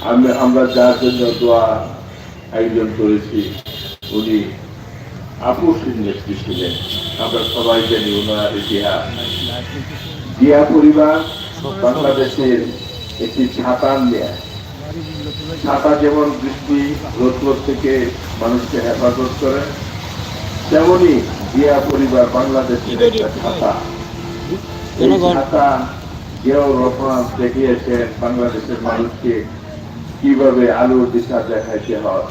আমি আমরা যার জন্য দোয়া আয়োজন করেছি উনি আপুসিন নেত্রী ছিলেন আমরা সবাই জানি ওনার ইতিহাস। জিয়া পরিবার বাংলাদেশের একটি ছাতার নেয়। ছাতা যেমন বৃষ্টি রোদ থেকে মানুষকে হেফাজত করে তেমনি জিয়া পরিবার বাংলাদেশের একটা ছাতা। এই ছাতা জিয়াউর রহমান দেখিয়েছেন বাংলাদেশের মানুষকে। কীভাবে আলোর দিশা দেখাইতে হয়?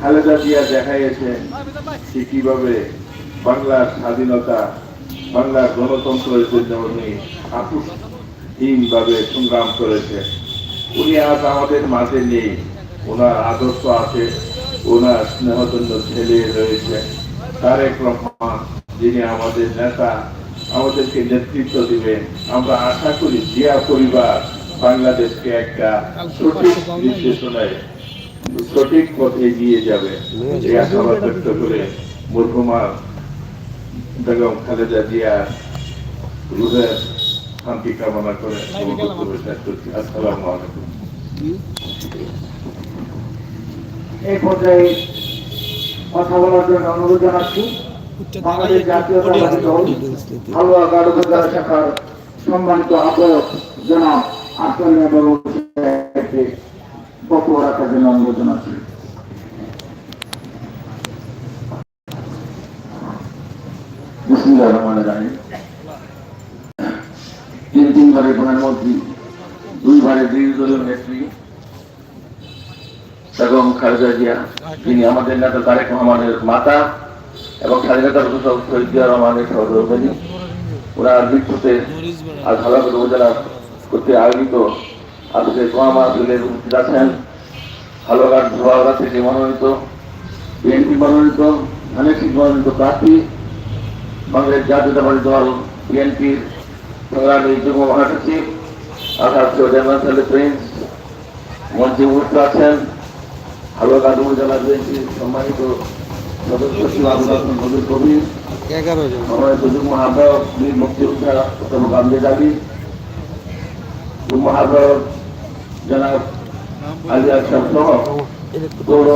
খালেদা জিয়া দেখাইয়েছেন সে কীভাবে বাংলার স্বাধীনতা, বাংলার গণতন্ত্রের জন্য উনি আপুসহীন ভাবে সংগ্রাম করেছে। উনি আজ আমাদের মাঝে নেই। ওনার আদর্শ আছে, ওনার স্নেহধন্য ছেলে রয়েছে। তারেক রহমান, যিনি আমাদের নেতা, আমাদেরকে নেতৃত্ব দিবেন। আমরা আশা করি জিয়া পরিবার বাংলাদেশকে একটা সঠিক নির্দেশনায় সঠিক পথে এগিয়ে যাবে, এই আশাবাদ ব্যক্ত করে মরহুমা বেগম খালেদা জিয়া রুহের শান্তি কামনা করে আলাইকুম। এই পর্যায়ে কথা বলার জন্য অনুরোধ জানাচ্ছি, বাংলাদেশ জাতীয়তাবাদী দল হালুয়া গাড় শাখার সম্মানিত আহ্বায়ক জনাব আসল বক্তব্য রাখার জন্য অনুরোধ জানাচ্ছি তিন তিনবারের প্রধানমন্ত্রী দুইবারের বিরোধী দলীয় নেত্রী বেগম খালেদা জিয়া, যিনি আমাদের নেতা তারেক রহমানের মাতা এবং স্বাধীনতার ঘোষক শহীদ জিয়া রহমানের সহধর্মিনী ওনার মৃত্যুতে আজ হালাকুর উপজেলা কর্তৃক আয়োজিত আজকে গোয়া মাহফিলের উপস্থিত আছেন। হালুয়াঘাট ধোয়াগড়া থেকে মনোনীত বিএনপি মনোনীত শীত মনোনীত প্রার্থী বাংলাদেশ জাতীয়তাবাদী দল বিএনপির সংগ্রামী যুগ্ম মহাসচিব আকাশ প্রিন্স মঞ্চে উপস্থিত আছেন। হালুয়াঘাট উপজেলা বিএনপির সম্মানিত সদস্য সচিব আবুল হাসান কবির জন। সম্মানিত যুগ্ম আহ্বায়ক বীর মুক্তিযোদ্ধা অধ্যাপক আমজেদ আহ্বায়ক জনাব আলী আসাম সহ পৌর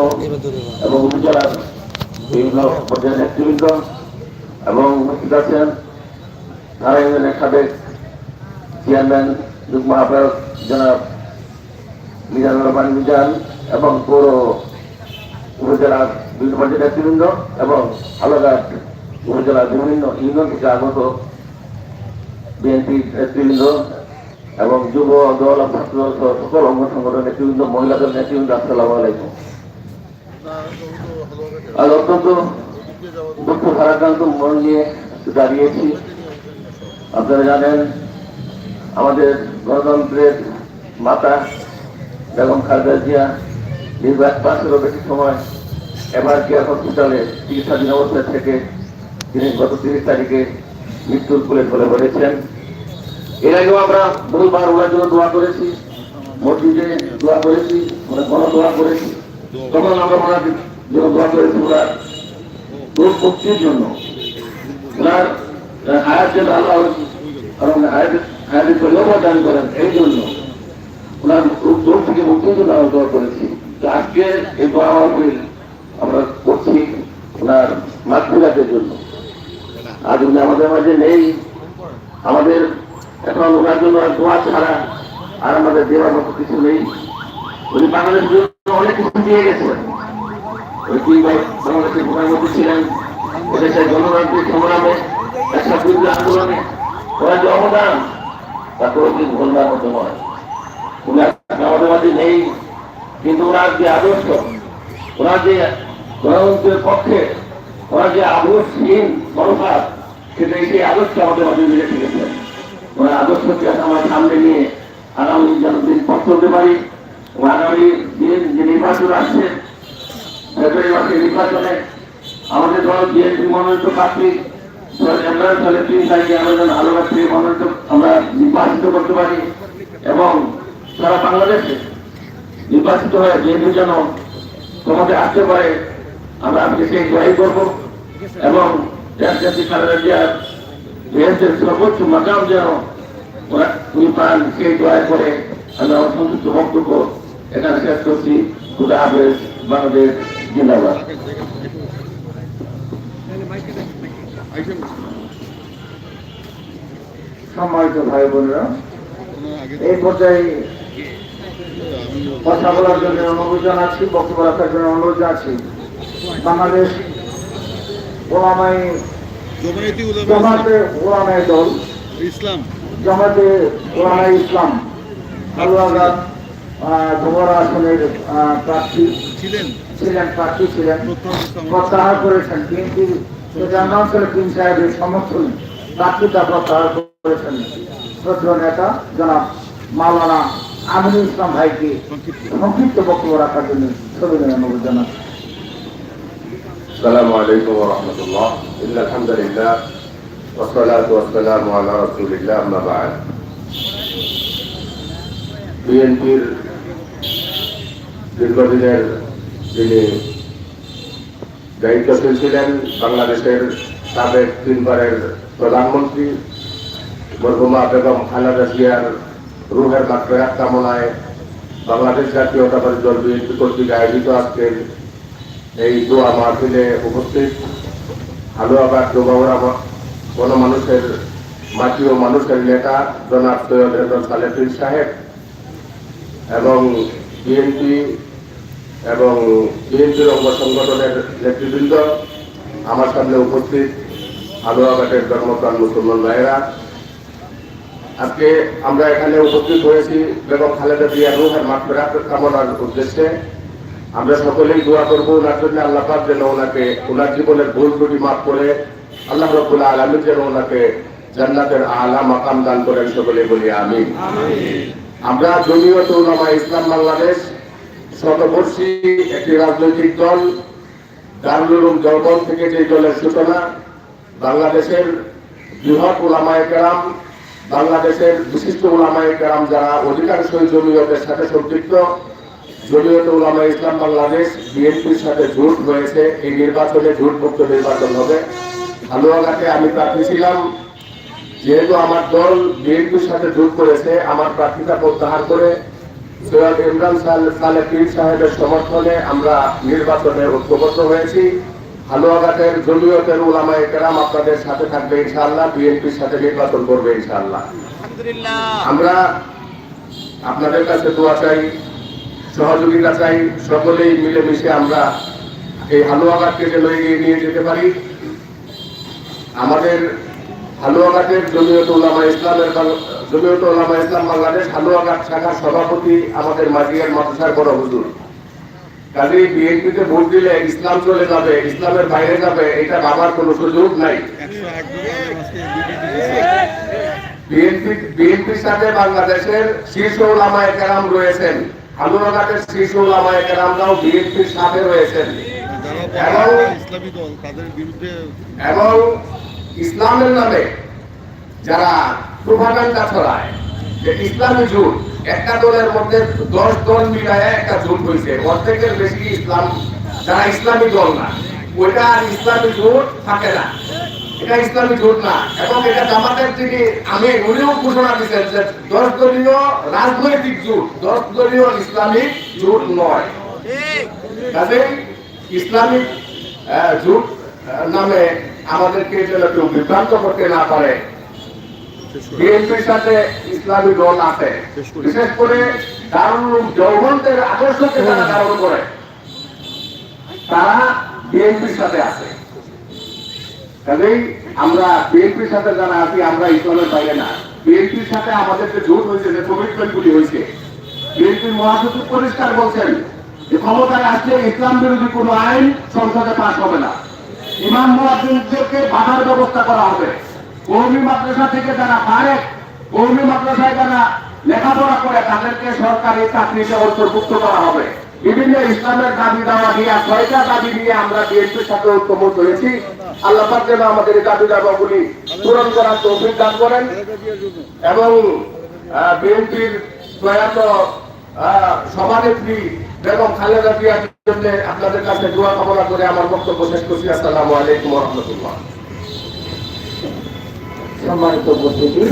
এবং উপজেলার বিভিন্ন পর্যায়ের নেতৃবৃন্দ এবং উপস্থিত আছেন নারায়ণগঞ্জের সাবেক চেয়ারম্যান যুগ্ম আহ্বায়ক জনাব মিজানুর রহমান মিজান এবং পৌর উপজেলার বিভিন্ন পর্যায়ের নেতৃবৃন্দ এবং আলাঘাট উপজেলার বিভিন্ন ইউনিয়ন থেকে আগত বিএনপি নেতৃবৃন্দ এবং যুব দল, ছাত্র সকল অঙ্গ সংগঠনের নেতৃবৃন্দ, মহিলাদের নেতৃবৃন্দ, আসসালামু আলাইকুম। আজ অত্যন্ত দুঃখ ভারাক্রান্ত মন নিয়ে দাঁড়িয়েছি। আপনারা জানেন, আমাদের গণতন্ত্রের মাতা বেগম খালেদা জিয়া দীর্ঘ এক মাসেরও বেশি সময় এবার কেয়ার হসপিটালে চিকিৎসাধীন অবস্থায় থেকে তিনি গত তিরিশ তারিখে মৃত্যুর কোলে ঢলে পড়েছেন এর আগেও আমরা বহুবার ওনার জন্য দোয়া করেছি, মসজিদে দোয়া করেছি গণ দোয়া করেছি। তখন আমরা ওনার জন্য দোয়া করেছি ওনার রোগ মুক্তির জন্য। ওনার হায়াত যেন আল্লাহ হায়াত হায়াতের পরিবার দান করেন, এই জন্য ওনার রোগ থেকে মুক্তির জন্য আমরা দোয়া করেছি। আজকে এই দোয়া আমরা করছি ওনার মাতৃঘাতের জন্য। আজ উনি আমাদের মাঝে নেই, আমাদের এখন ওনার জন্য আর দোয়া ছাড়া আর আমাদের দেওয়ার মতো কিছু নেই। উনি বাংলাদেশের জন্য অনেক কিছু দিয়ে গেছেন। ওই দুই ভাই বাংলাদেশের প্রধানমন্ত্রী ছিলেন। এদেশের গণতান্ত্রিক সংগ্রামে একটা বিরুদ্ধ আন্দোলনে ওনার যে অবদান, তা কোনোদিন ভুলবার মতো নয়। উনি আমাদের নেই, কিন্তু ওনার যে আদর্শ, ওনার যে গণতন্ত্রের পক্ষে, ওনার যে আদর্শহীন মনোভাব, সেটা সেই আদর্শ আমাদের মাঝে মিলে রেখেছেন ওনার আদর্শকে আমার সামনে নিয়ে আগামী যেন দিন পথ চলতে পারি। এবং আগামী দিন যে নির্বাচন আসছে ফেব্রুয়ারি মাসে নির্বাচনে আমাদের দল বিএনপি মনোনীত প্রার্থী সালে তিন আমরা যেন আলোকা মনোনীত আমরা নির্বাচিত করতে পারি এবং সারা বাংলাদেশে নির্বাচিত হয়ে বিএনপি যেন তোমাদের আসতে পারে, আমরা আজকে সেই জয় করব। এবং দেশের সর্বোচ্চ মাকাম যেন উনি পান, সেই জয় করে আমি সংযুক্ত বক্তব্য এখানে শেষ করছি। খুদা হাফেজ, বাংলাদেশ জিন্দাবাদ। সম্মানিত ভাই বোনেরা, এই পর্যায়ে কথা বলার জন্য অনুরোধ জানাচ্ছি, বক্তব্য রাখার জন্য অনুরোধ জানাচ্ছি। বাংলাদেশ ওলামাই জমায়েতি জামাতে দল ইসলাম। জামাতে ইসলাম ধোবরা আসনের প্রার্থী ছিলেন। ছিলেন প্রার্থী ছিলেন। প্রত্যাহার করেছেন। বিএনপির প্রধানমন্ত্রী কিং সাহেবের সমর্থন প্রার্থীতা প্রত্যাহার করেছেন শ্রদ্ধেয় নেতা জনাব মাওলানা আমিনুল ইসলাম ভাইকে সংক্ষিপ্ত। সংক্ষিপ্ত বক্তব্য রাখার জন্য সবিনয় অনুরোধ জানাচ্ছি। السلام عليكم ورحمة الله إن الحمد لله والصلاة والسلام على رسول الله أما بعد বিএনপির দীর্ঘদিনের যিনি দায়িত্বশীল ছিলেন বাংলাদেশের সাবেক তিনবারের প্রধানমন্ত্রী মরহুমা বেগম খালেদা জিয়ার রুহের মাত্রায় কামনায় বাংলাদেশ জাতীয়তাবাদী দল বিএনপি কর্তৃক আয়োজিত আজকের এই দোয়া মাহফিলে উপস্থিত। হালুয়াবাদ কোন মানুষের মাটি ও মানুষের নেতা, জনাব সৈয়দ রেদন সালেফিন সাহেব এবং বিএনপি এবং বিএনপির অঙ্গ সংগঠনের নেতৃবৃন্দ আমার সামনে উপস্থিত। হালুয়াঘাটের জন্মপ্রাণ মুসলমান ভাইয়েরা, আজকে আমরা এখানে উপস্থিত হয়েছি বেগম খালেদা জিয়া রুহের মাত্রাত কামনার উদ্দেশ্যে। আমরা সকলেই দোয়া করব ওনার জন্য আল্লাহ পাক যেন ওনাকে ওনার জীবনের ভুল ত্রুটি মাফ করে আল্লাহ রব্বুল আলমী যেন ওনাকে জান্নাতের আলা মাকাম দান করেন সকলে বলি আমি আমরা জমিয়ত উলামা ইসলাম বাংলাদেশ শতবর্ষী একটি রাজনৈতিক দল দারুল উলুম জলবন থেকে যে দলের সূচনা বাংলাদেশের বৃহৎ ওলামায় কেরাম বাংলাদেশের বিশিষ্ট ওলামায় কেরাম যারা অধিকাংশই জমিয়তের সাথে সম্পৃক্ত জমিয়ত উলামা ইসলাম বাংলাদেশ বিএনপির সাথে জোট হয়েছে এই নির্বাচনে জোটমুক্ত নির্বাচন হবে। আমি প্রার্থী ছিলাম। যেহেতু আমার দল বিএনপির সাথে জোট করেছে আমার প্রার্থীতা প্রত্যাহার করে সৈয়দ ইমরান সালে পীর সাহেবের সমর্থনে আমরা নির্বাচনে ঐক্যবদ্ধ হয়েছি। হালুয়াঘাটের জমিয়তের উলামায়ে কেরাম আপনাদের সাথে থাকবে ইনশাআল্লাহ বিএনপির সাথে নির্বাচন করবে ইনশাআল্লাহ। আমরা আপনাদের কাছে দোয়া চাই সহযোগিতা চাই সকলেই মিলেমিশে আমরা এই হালুয়াঘাটকে যেন এগিয়ে নিয়ে যেতে পারি। আমাদের হালুয়াঘাটের জমিয়ত উলামা ইসলামের জমিয়ত উলামা ইসলাম বাংলাদেশ হালুয়াঘাট শাখার সভাপতি আমাদের মাজিয়ার মাদ্রাসার বড় হুজুর। কাজে বিএনপিতে ভোট দিলে ইসলাম চলে যাবে, ইসলামের বাইরে যাবে, এটা বাবার কোনো সুযোগ নাই। বিএনপির সাথে বাংলাদেশের শীর্ষ ওলামায়ে কেরাম রয়েছেন। হালুয়াঘাটের শীর্ষ বিএনপির সাথে রয়েছেন। এবং ইসলামের নামে যারা প্রভাকাণ্ডা ছড়ায়, যে ইসলামী জোট, একটা দলের মধ্যে দশ দল মিলায় একটা জোট হয়েছে অর্ধেকের বেশি ইসলাম, যারা ইসলামী দল না, ওইটা আর ইসলামী জোট থাকে না। এটা ইসলামী জোট না। এবং এটা জামাতের থেকে আমি উনিও ঘোষণা দিচ্ছেন যে দশ দলীয় রাজনৈতিক জোট, দশ দলীয় ইসলামিক জোট নয়। কাজে ইসলামিক জোট নামে আমাদেরকে যেন কেউ বিভ্রান্ত করতে না পারে। বিএনপির সাথে ইসলামী দল আছে। বিশেষ করে দারুল যৌবনদের আদর্শকে যারা ধারণ করে। তারা বিএনপির সাথে আছে। কাজেই আমরা বিএনপির সাথে যারা আছি, আমরা ইসলামের বাইরে না। বিএনপির সাথে আমাদের যে জোট হয়েছে, যে কমিটমেন্ট গুলি হয়েছে। বিএনপির মহাসচিব পরিষ্কার বলছেন যে ক্ষমতায় আসলে ইসলাম বিরোধী কোনো আইন সংসদে পাশ হবে না। ইমাম মুয়াজ্জিনদেরকে বাধার ব্যবস্থা করা হবে। কৌমি মাদ্রাসা থেকে যারা পারে কৌমি মাদ্রাসায় যারা লেখাপড়া করে, তাদেরকে সরকারি চাকরিতে অন্তর্ভুক্ত করা হবে। বিভিন্ন ইসলামের দাবি দেওয়া নিয়ে, ছয়টা দাবি নিয়ে আমরা বিএনপির সাথে ঐক্যমত হয়েছি। আল্লাহ যেন আমাদের দাবি দাবাগুলি পূরণ করার তৌফিক দান করেন এবং বিএনপির প্রয়াত সভানেত্রী বেগম খালেদা জিয়ার জন্য আপনাদের কাছে দোয়া কামনা করে আমার বক্তব্য শেষ করছি। আসসালামু আলাইকুম রহমতুল্লাহ। সম্মানিত উপস্থিতি।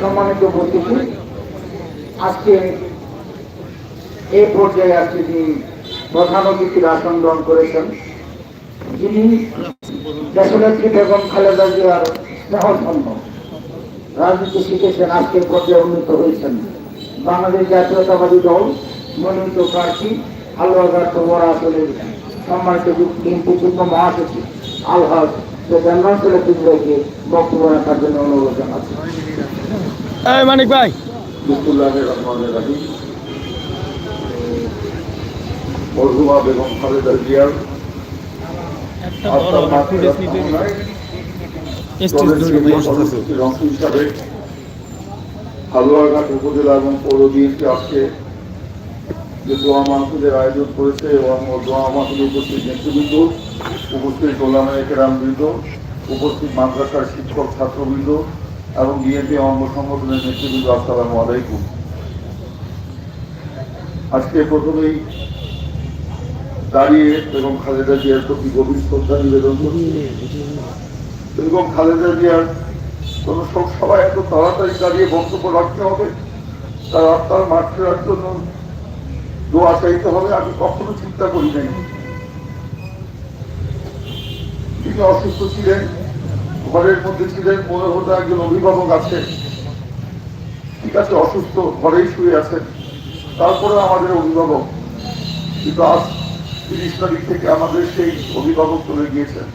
সম্মানিত উপস্থিতি। আজকে এই পর্যায়ে আজকে যিনি প্রধান অতিথির আসন গ্রহণ করেছেন। যিনি দেশনেত্রী বেগম খালেদা জিয়ার স্নেহধন্য রাজনীতি শিখেছেন আজকের পর্যায়ে উন্নীত হয়েছেন। বাংলাদেশ জাতীয়তাবাদী দল মনোনীত প্রার্থী হালুয়াঘাট তোমরা আসলে সম্মানিত বিএনপি যুগ্ম মহাসচিব আলহাজ বক্তব্য রাখার জন্য অনুরোধ জানাচ্ছি। মানিক ভাই। রহিম মরহুমা বেগম খালেদা জিয়ার অংশ হিসাবে হালুয়াঘাট উপজেলা এবং পৌর বিএনপি আজকে যে দোয়া মাহফিলের আয়োজন করেছে এবং দোয়া মাহফিলে উপস্থিত নেতৃবৃন্দ উপস্থিত গোলামায় কেরামবৃন্দ উপস্থিত মাদ্রাসার শিক্ষক ছাত্রবৃন্দ এবং বিএনপি অঙ্গ সংগঠনের নেতৃবৃন্দ আসসালামু আলাইকুম। আজকে প্রথমেই দাঁড়িয়ে এবং খালেদা জিয়ার প্রতি গভীর শ্রদ্ধা নিবেদন করছি এবং খালেদা জিয়ার কোন সভায় এত তাড়াতাড়ি দাঁড়িয়ে বক্তব্য রাখতে হবে, তার আত্মার মাঠ ফেরার জন্য দোয়া চাইতে হবে, আমি কখনো চিন্তা করি নাই। তিনি অসুস্থ ছিলেন, ঘরের মধ্যে ছিলেন, মনে হতো একজন অভিভাবক আছে। ঠিক আছে, অসুস্থ, ঘরেই শুয়ে আছেন। তারপরে আমাদের অভিভাবক। কিন্তু আজ তিরিশ তারিখ থেকে আমাদের সেই অভিভাবক চলে গিয়েছেন।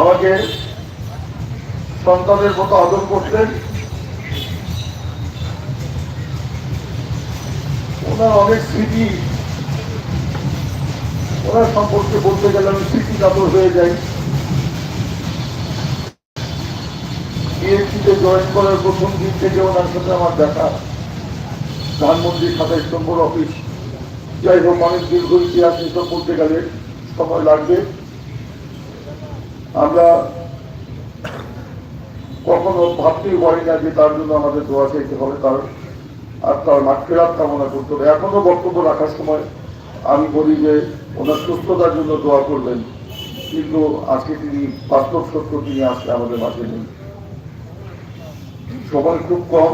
আমাকে সন্তানের মতো আদর করতেন। ওনার অনেক স্মৃতি, ওনার সম্পর্কে বলতে গেলে আমি স্মৃতি কাতর হয়ে যাই। বিএনপিতে জয়েন করার প্রথম দিন থেকে ওনার সাথে আমার দেখা। ধানমন্ত্রী সাতাইশ নম্বর অফিস যাই হোক, অনেক দীর্ঘ ইতিহাস এসব বলতে গেলে সময় লাগবে। আমরা কখনো ভাবতেই পারি না যে তার জন্য আমাদের দোয়া চাইতে হবে তার আর তার মাঠফেরাত কামনা করতে হবে। এখনও বক্তব্য রাখার সময় আমি বলি যে, ওনার সুস্থতার জন্য দোয়া করবেন, কিন্তু আজকে তিনি বাস্তব সত্য তিনি আজকে আমাদের মাঝে নেই। সময় খুব কম।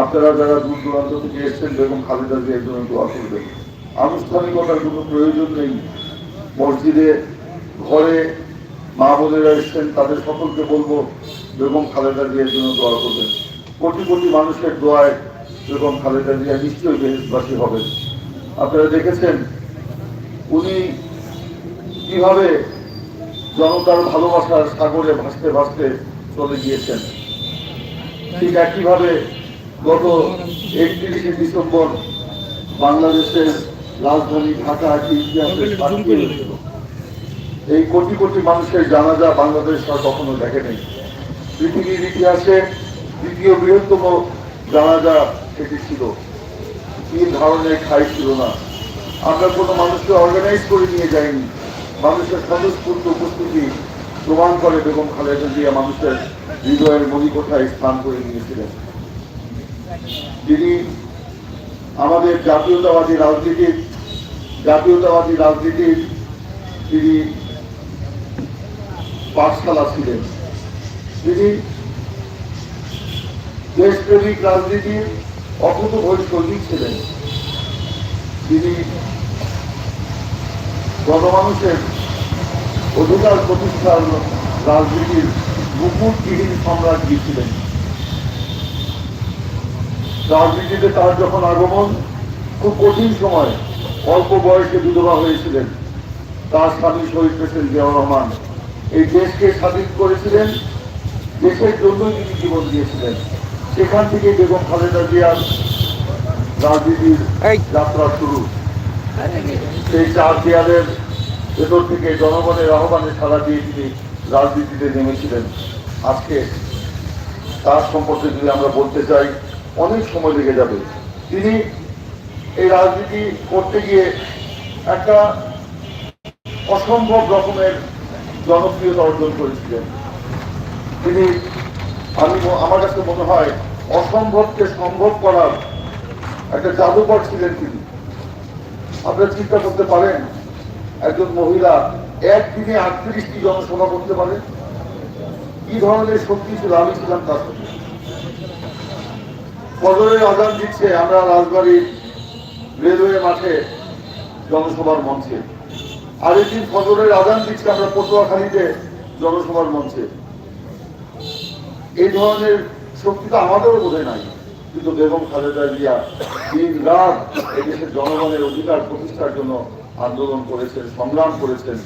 আপনারা যারা দূর দূরান্ত থেকে এসছেন, বেগম খালেদা জিয়ার জন্য দোয়া করবেন আনুষ্ঠানিকতার কোনো প্রয়োজন নেই। মসজিদে, ঘরে মা বোনেরা এসছেন, তাদের সকলকে বলব, বেগম খালেদা জিয়ার জন্য দোয়া করবেন। কোটি কোটি মানুষের দোয়ায় বেগম খালেদা জিয়া নিশ্চয়ই দেশবাসী হবেন। আপনারা দেখেছেন, উনি কীভাবে জনতার ভালোবাসার সাগরে ভাসতে ভাসতে চলে গিয়েছেন। ঠিক একইভাবে গত একত্রিশে ডিসেম্বর বাংলাদেশের রাজধানী ঢাকা একটি ইতিহাসের সাক্ষী হয়েছিল। এই কোটি কোটি মানুষের জানাজা বাংলাদেশ আর কখনো দেখেনি। পৃথিবীর ইতিহাসে দ্বিতীয় বৃহত্তম জানাজা সেটি ছিল। কি ধরনের খাই ছিল না। আমরা কোনো মানুষকে অর্গানাইজ করে নিয়ে যাইনি। মানুষের স্বতঃস্ফূর্ত উপস্থিতি প্রমাণ করে বেগম খালেদা জিয়া মানুষের হৃদয়ের মণিকোঠায় স্থান করে নিয়েছিলেন। তিনি আমাদের জাতীয়তাবাদী রাজনীতির জাতীয়তাবাদী রাজনীতির তিনি পাঠশালা ছিলেন। তিনি দেশপ্রেমিক রাজনীতির অকুত সৈনিক ছিলেন। তিনি গণমানুষের অধিকার প্রতিষ্ঠার রাজনীতির মুকুটবিহীন সম্রাজ্ঞী ছিলেন। রাজনীতিতে তার যখন আগমন খুব কঠিন সময় অল্প বয়সে বিধবা হয়েছিলেন। তার স্বামী শহীদ প্রেসিডেন্ট জিয়াউর রহমান। এই দেশকে স্বাধীন করেছিলেন দেশের জন্যই তিনি জীবন দিয়েছিলেন। সেখান থেকে বেগম খালেদা জিয়ার রাজনীতির যাত্রা শুরু। সেই চার দেয়ালের ভেতর থেকে জনগণের আহ্বানে সাড়া দিয়ে তিনি রাজনীতিতে নেমেছিলেন। আজকে তার সম্পর্কে যদি আমরা বলতে চাই অনেক সময় লেগে যাবে। তিনি এই রাজনীতি করতে গিয়ে একটা অসম্ভব রকমের জনপ্রিয়তা অর্জন করেছিলেন। তিনি আমি আমার কাছে মনে হয় অসম্ভবকে সম্ভব করার একটা জাদুকর ছিলেন তিনি। আপনারা চিন্তা করতে পারেন, একজন মহিলা একদিনে আটত্রিশটি জনসভা করতে পারে। কি ধরনের শক্তি ছিল? আমি ছিলাম তার ফজরের আজান দিচ্ছে আমরা রাজবাড়ির রেলওয়ে মাঠে জনসভার মঞ্চে। আরেকদিন ফজরের আজান দিচ্ছে আমরা পটুয়াখালীতে জনসভার মঞ্চে। এই ধরনের শক্তি তো আমাদেরও বোধহয় নাই। কিন্তু বেগম খালেদা জিয়া দিন রাত এই দেশের জনগণের অধিকার প্রতিষ্ঠার জন্য আন্দোলন করেছেন, সংগ্রাম করেছেন,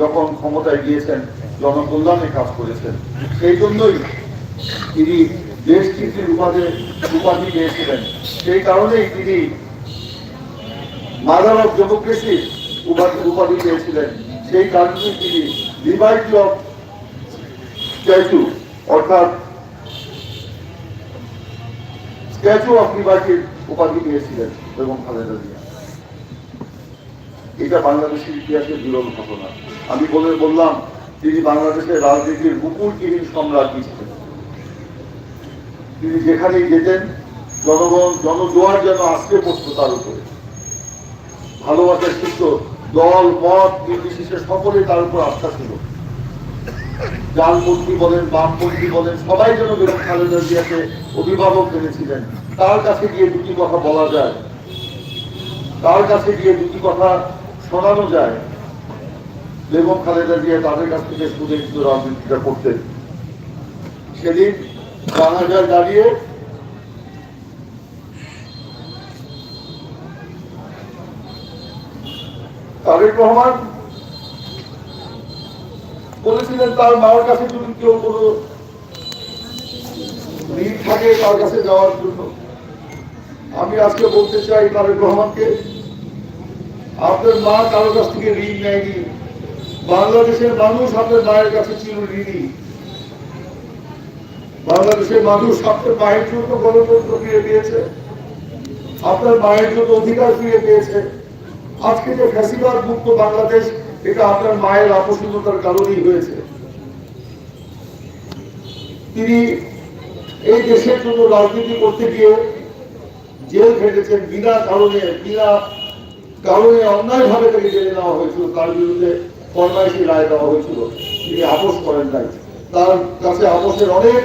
যখন ক্ষমতায় গিয়েছেন, জনকল্যাণে কাজ করেছেন। সেই জন্যই তিনি দেশ কীর্তির উপাধি উপাধি পেয়েছিলেন। সেই কারণেই তিনি মাদার অফ ডেমোক্রেসি উপাধি উপাধি পেয়েছিলেন। সেই কারণেই তিনি লিবার্টি অফ স্ট্যাচু, অর্থাৎ স্ট্যাচু অফ লিবার্টির উপাধি পেয়েছিলেন বেগম খালেদা জিয়া। এটা বাংলাদেশের ইতিহাসের বিরল ঘটনা। আমি বলে বললাম, তিনি বাংলাদেশের রাজনীতির মুকুটবিহীন সম্রাজ্ঞী ছিলেন তিনি যেখানেই যেতেন, জনগণ, জনদোয়ার যেন আশ্রে পড়তো তার উপরে। ভালোবাসার সূত্র দল, মত নির্বিশেষে সকলে তার উপর আস্থা ছিল। ডানপন্থী বলেন, বামপন্থী বলেন, সবাই যেন বেগম খালেদা জিয়াকে অভিভাবক মেনেছিলেন তার কাছে গিয়ে দুটি কথা বলা যায়। তার কাছে গিয়ে দুটি কথা শোনানো যায়। বেগম খালেদা জিয়া তাদের কাছ থেকে কিন্তু রাজনীতিটা করতেন। সেদিন জানাজায় দাঁড়িয়ে রহমান বলেছিলেন, তার মার কাছে যদি কেউ কোনো ঋণ থাকে তার কাছে যাওয়ার জন্য। আমি আজকে বলতে চাই তারেক রহমানকে, আপনার মা কারও কাছ থেকে ঋণ নেয়নি। বাংলাদেশের মানুষ আপনার মায়ের কাছে ছিল ঋণী বাংলাদেশের মানুষ আপনার মায়ের জন্য গণতন্ত্র ফিরে পেয়েছে আপনার মায়ের জন্য অধিকার ফিরে পেয়েছে আজকে যে ফ্যাসিবাদ মুক্ত বাংলাদেশ, এটা আপনার মায়ের আপসীনতার কারণেই হয়েছে। তিনি এই দেশের জন্য রাজনীতি করতে গিয়ে জেল খেটেছেন, বিনা কারণে বিনা কারণে অন্যায় ভাবে তাকে জেলে নেওয়া হয়েছিল। তার বিরুদ্ধে ফরমাইশি রায় দেওয়া হয়েছিল। তিনি আপোষ করেন নাই। তার কাছে আপোষের অনেক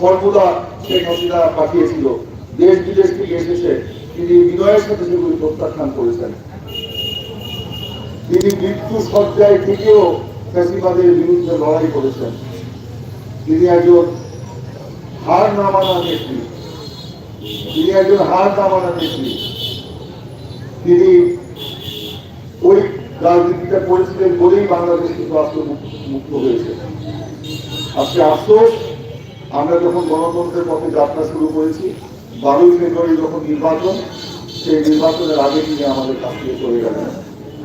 ফর্মুলা শেখ হাসিনা পাঠিয়েছিল। দেশ বিদেশ থেকে এসেছে। তিনি বিনয়ের সাথে সেগুলি প্রত্যাখ্যান করেছেন। তিনি মৃত্যু সজ্জায় থেকেও ফ্যাসিবাদের বিরুদ্ধে লড়াই করেছেন। তিনি একজন হার না মানা নেত্রী তিনি একজন হার না মানা নেত্রী তিনি ওই রাজনীতিটা করেছিলেন বলেই বাংলাদেশ কিন্তু আজকে মুক্ত- মুক্ত হয়েছে। আজকে আফসোস আমরা যখন গণতন্ত্রের পথে যাত্রা শুরু করেছি, বারোই ফেব্রুয়ারি যখন নির্বাচন, সেই নির্বাচনের আগে তিনি আমাদের কাছ থেকে চলে গেলেন।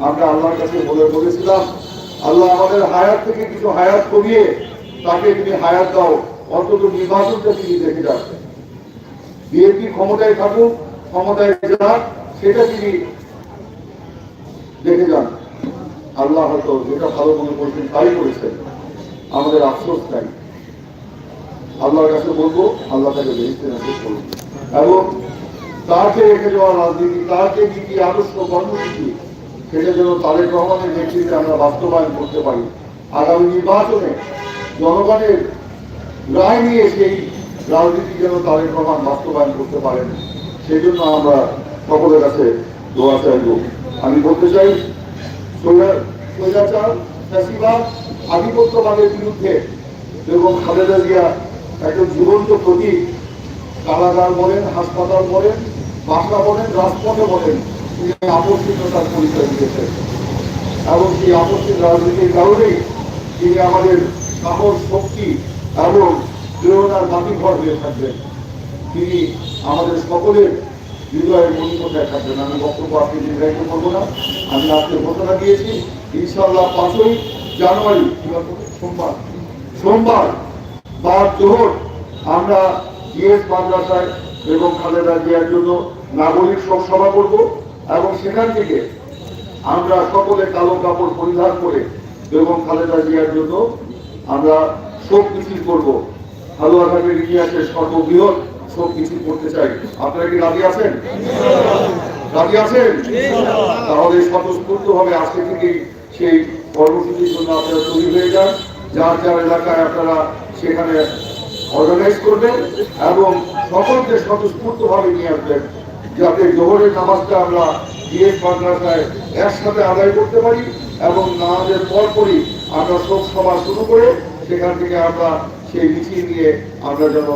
আমরা আল্লাহর কাছে বলে বলেছিলাম, আল্লাহ আমাদের হায়াত থেকে কিছু হায়াত করিয়ে তাকে তুমি হায়াত দাও। অন্তত নির্বাচনটা তিনি দেখে যাচ্ছেন। বিএনপি ক্ষমতায় থাকুক, ক্ষমতায় যাক, সেটা তিনি দেখে যান। আল্লাহ হয়তো যেটা ভালো মনে করছেন তাই করেছেন। আমাদের আফসোস নাই আল্লাহর কাছে বলব, আল্লাহ তাকে করুন। এবং তাকে রেখে যাওয়া রাজনীতি, তাকে কি কি আদর্শ কর্মসূচি, সেটা যেন তারেক রহমানের নেতৃত্বে আমরা বাস্তবায়ন করতে পারি। আগামী নির্বাচনে জনগণের রায় নিয়ে সেই রাজনীতি যেন তারেক রহমান বাস্তবায়ন করতে পারেন সেই জন্য আমরা সকলের কাছে দোয়া চাইব। আমি বলতে চাই স্বৈরা- স্বৈরাচার আধিপত্যবাদের বিরুদ্ধে এবং খালেদা জিয়া একজন জীবন্ত প্রতীক কারাগার বলেন, হাসপাতাল বলেন, বাসা বলেন, রাজপথে বলেন, তিনি আপসীনতার পরিচয় দিয়েছেন। এবং সেই আপসীন রাজনীতির কারণেই তিনি আমাদের সাহস, শক্তি এবং প্রেরণার বাতিঘর হয়ে থাকবেন। তিনি আমাদের সকলের হৃদয়ের মনিকতায় থাকবেন। আমি বক্তব্য আপনি দীর্ঘায়িত করব না। আমি আজকে ঘোষণা দিয়েছি ইনশাল্লাহ পাঁচই জানুয়ারি, সোমবার সোমবার বা জোহর আমরা জিএস মাদ্রাসায় এবং খালেদা জিয়ার জন্য নাগরিক সভা করব এবং সেখান থেকে আমরা সকলে কালো কাপড় পরিধান করে বেগম খালেদা জিয়ার জন্য আমরা শোক মিছিল করব। হালুয়াঘাটের ইতিহাসের সর্ববৃহৎ শোক মিছিল করতে চাই। আপনারা কি রাজি আছেন? রাজি আছেন? তাহলে স্বতঃস্ফূর্ত ভাবে আজকে থেকেই সেই কর্মসূচির জন্য আপনারা তৈরি হয়ে যান। যার যার এলাকায় আপনারা সেখানে অর্গানাইজ করবেন এবং সকলকে স্বতঃস্ফূর্ত ভাবে নিয়ে আসবেন যাতে জোহরের নামাজটা আমরা জিএস মাদ্রাসায় একসাথে আদায় করতে পারি এবং নামাজের পরপরই আমরা শোক সভা শুরু করে সেখান থেকে আমরা সেই মিছিল নিয়ে আমরা যেন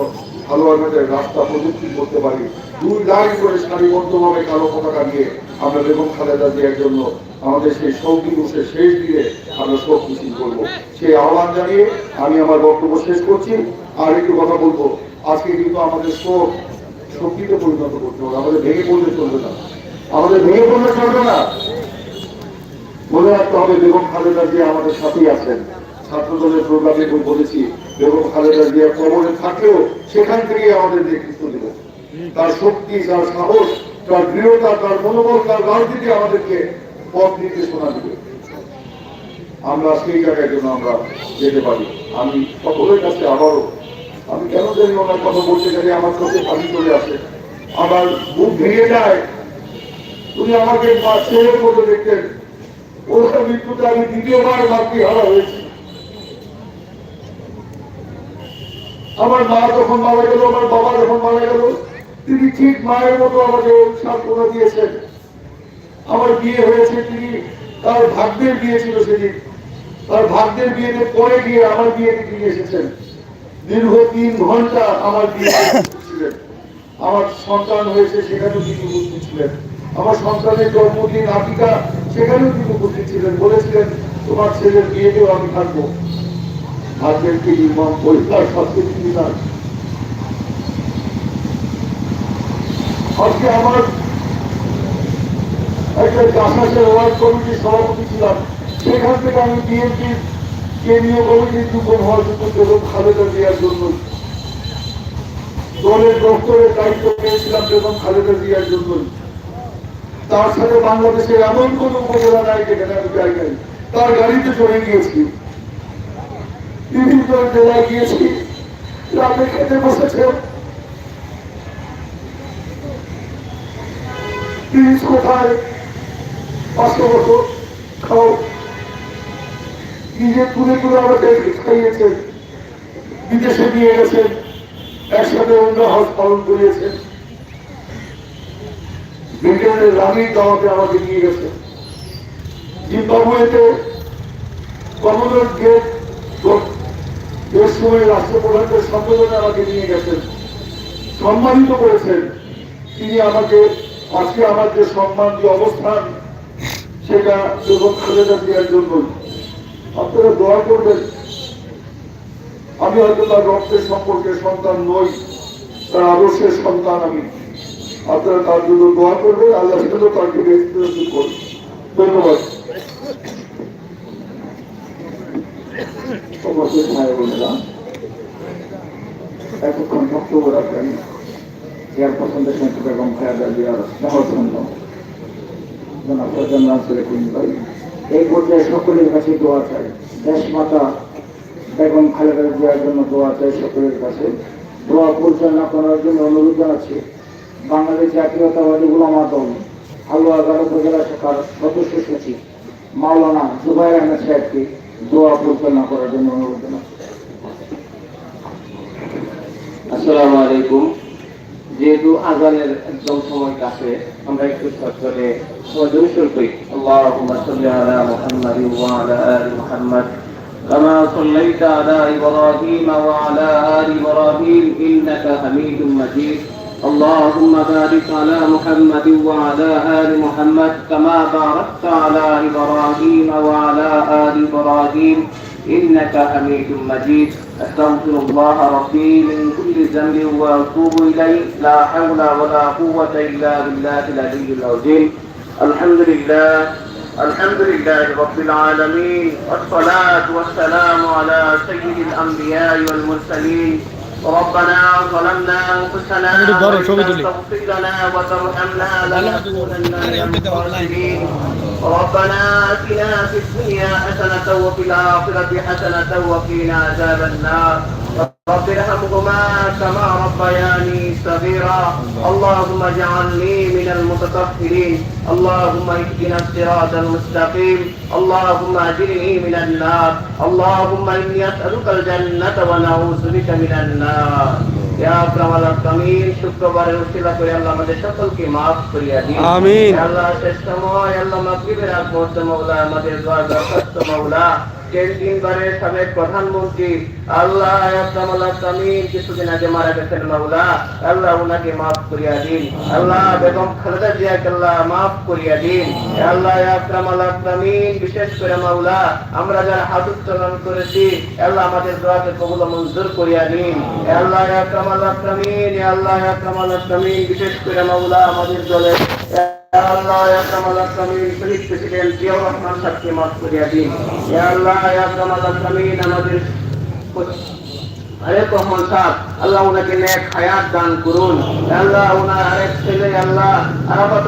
ভালোভাবে রাস্তা প্রযুক্তি করতে পারি। দুই লাইন করে সারিবদ্ধভাবে কালো পতাকা দিয়ে আমরা বেগম খালেদা জিয়ার জন্য আমাদের সেই দিবসের শেষ দিনে আমরা শোক মিছিল করব। সেই আহ্বান জানিয়ে আমি আমার বক্তব্য শেষ করছি। আর একটু কথা বলব। আজকে কিন্তু আমাদের শোক শক্তিতে পরিণত করতে হবে। আমাদের ভেঙে পড়লে চলবে না। আমাদের ভেঙে পড়লে চলবে না। মনে রাখতে হবে, বেগম খালেদা জিয়া আমাদের সাথেই আছেন। ছাত্র দলের প্রোগ্রামে বলেছি, বেগম খালেদা জিয়া কবরে থাকলেও সেখান থেকে আমাদের নেতৃত্ব দেব। তার শক্তি, তার সাহস, তার দৃঢ়তা, তার মনোবল, তার রাজনীতি আমাদেরকে পথ নির্দেশনা দিবে। আমরা সেই জায়গায় জন্য আমরা যেতে পারি। আমি সকলের কাছে আবারও, আমি কেন জানি ওনার কথা বলতে গেলে আমার চোখে পানি চলে আসে। আমার বুক ভেঙে যায়। উনি আমাকে ছেলের মতো দেখতেন। ওনার মৃত্যুতে আমি দ্বিতীয়বার মাতৃহারা হয়েছি। আমার মা যখন মারা গেল, আমার বাবা যখন মারা গেল, তিনি ঠিক মায়ের মতো আমাকে সান্ত্বনা দিয়েছেন। আমার বিয়ে হয়েছে তিনি, তার ভাগ্যের বিয়ে ছিল সেদিন। তার ভাগ্যের বিয়েতে পরে গিয়ে আমার বিয়েতে তিনি এসেছেন। দীর্ঘ তিন ঘণ্টা আমার বিয়ে ছিলেন। আমার সন্তান হয়েছে, সেখানেও তিনি উপস্থিত ছিলেন। আমার সন্তানের জন্মদিন আটিকা সেখানেও তিনি উপস্থিত ছিলেন। বলেছিলেন, তোমার ছেলের বিয়েতেও আমি থাকব। ভাগ্যের কি নির্মম পরিবার সত্যি তিনি আজকে আমার একটা চাষাসের ওয়ার্ড কমিটির সভাপতি ছিলাম। সেখান থেকে আমি বিএনপির কেন্দ্রীয় কমিটির যুগ্ম মহাযুক্ত বেগম খালেদা জিয়ার জন্য দলের দপ্তরের দায়িত্ব পেয়েছিলাম বেগম খালেদা জিয়ার জন্য। তার সাথে বাংলাদেশের এমন কোন উপজেলা নাই যেখানে আমি যাই নাই। তার গাড়িতে চড়ে গিয়েছি। বিভিন্ন জেলায় গিয়েছি। রাতে খেতে বসেছে। প্লিজ কোথায়? বিদেশে নিয়ে গেছেন, একসাথে অন্য হজ পালন করিয়েছেন। ব্রিটেনের রানী দাওয়াতে আমাকে নিয়ে গেছে জিম্বাবুয়েতে কমনওয়েলথ গেট রাষ্ট্রপ্রধানদের সম্মেলনে আমাকে নিয়ে গেছেন। সম্মানিত করেছেন। তিনি আমাকে, আজকে আমার যে সম্মান, যে অবস্থান সেটা বেগম খালেদা জিয়ার জন্য আপনারা দোয়া করবেন। আমি হয়তো তার রক্তের সম্পর্কে সন্তান নই, তার আদর্শের সন্তান আমি। আপনারা তার জন্য দোয়া করবেন আল্লাহ সেটা তাকে ধন্যবাদ। এতক্ষণ বক্তব্য রাখবেন এর পছন্দের এবং খায়দা জিয়ার মহৎসন্ন জনাব এই পর্যায়ে সকলের কাছে দোয়া চাই। দেশ মাতা বেগম খালেদা জিয়ার জন্য দোয়া চাই সকলের কাছে। দোয়া পরিচালনা করার জন্য অনুরোধ জানাচ্ছি, বাংলাদেশ জাতীয়তাবাদী উলামা দল হালুয়াগার উপজেলা শাখার সদস্য সচিব মাওলানা জুবাইর আহমেদ সাহেবকে দোয়া পরিচালনা করার জন্য অনুরোধ জানাচ্ছি। আসসালামু আলাইকুম। যেহেতু আজানের একদম সময় কাছে, আমরা একটু সরকারে وجوش القيد اللهم صل على محمد وعلى آل محمد. كما صليت على إبراهيم وعلى آل إبراهيم إنك حميد مجيد. اللهم بارك على محمد وعلى آل محمد كما باركت على إبراهيم وعلى آل إبراهيم إنك حميد مجيد. أستغفر الله ربي من كل ذنب وأتوب إليه. لا حول ولا قوة إلا بالله العلي العظيم. الحمد لله الحمد لله رب العالمين والصلاة والسلام على سيد الأنبياء والمرسلين ربنا ظلمنا أنفسنا وإن تغفر لنا وترحمنا لنكونن من الخاسرين ربنا آتنا في الدنيا حسنة وفي الآخرة حسنة وقنا عذاب النار رب ارحمهما كما ربياني صغيرا اللهم اجعلني من المتطهرين اللهم اهدنا الصراط المستقيم اللهم اجرني من النار اللهم اني اسالك الجنه ونعوذ بك من النار يا اكرم الاكرمين শুক্রবারের উসিলা করে আল্লাহ আমাদের সকলকে মাফ করিয়া দিন আমিন। হে আল্লাহ শেষ সময় আল্লাহ মাগরিবের আগ মুহূর্ত মাওলা আমাদের দোয়া দরখাস্ত মাওলা তিনবারের সাবেক প্রধানমন্ত্রী, আল্লাহ আকরাম আল্লাহ তামিম কিছুদিন আগে মারা গেছেন মাওলা। আল্লাহ উনাকে মাফ করিয়া দিন। আল্লাহ বেগম খালেদা জিয়াকে আল্লাহ মাফ করিয়া দিন। আল্লাহ আকরাম আল্লাহ তামিম বিশেষ করে মাওলা, আমরা যারা হাত উত্তোলন করেছি, আল্লাহ আমাদের দোয়াকে কবুল মঞ্জুর করিয়া দিন। আল্লাহ আকরাম আল্লাহ তামিম আল্লাহ আকরাম আল্লাহ তামিম বিশেষ করে মাওলা, আমাদের দলে আল্লাহ আকরামাল আকরামিন শরীফ প্রেসিডেন্ট জিয়াউর রহমান সাহেবকে মাফ করিয়া দিন ইয়া আল্লাহ আকরামাল আকরামিন আমাদের আরেক রহমান সাহেব আল্লাহ ওনাকে নেক হায়াত দান করুন আল্লাহ ওনার আরেক ছেলে আল্লাহ আরাফাত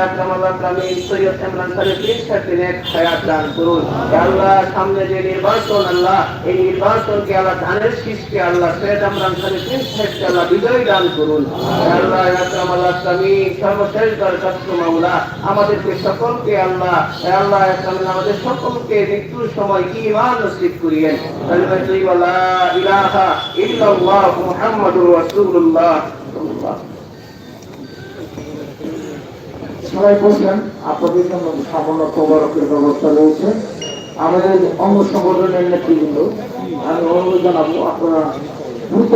আমাদেরকে সকলকে আল্লাহ আল্লাহ আমাদের সকলকে মৃত্যুর সময় ঈমান নসিব করিয়েন সবাই বলছেন, আপনাদের জন্য সামান্য তবরকের ব্যবস্থা রয়েছে। আমাদের অঙ্গ সংগঠনের নেতৃবৃন্দ, আমি অনুরোধ জানাব আপনারা দ্রুত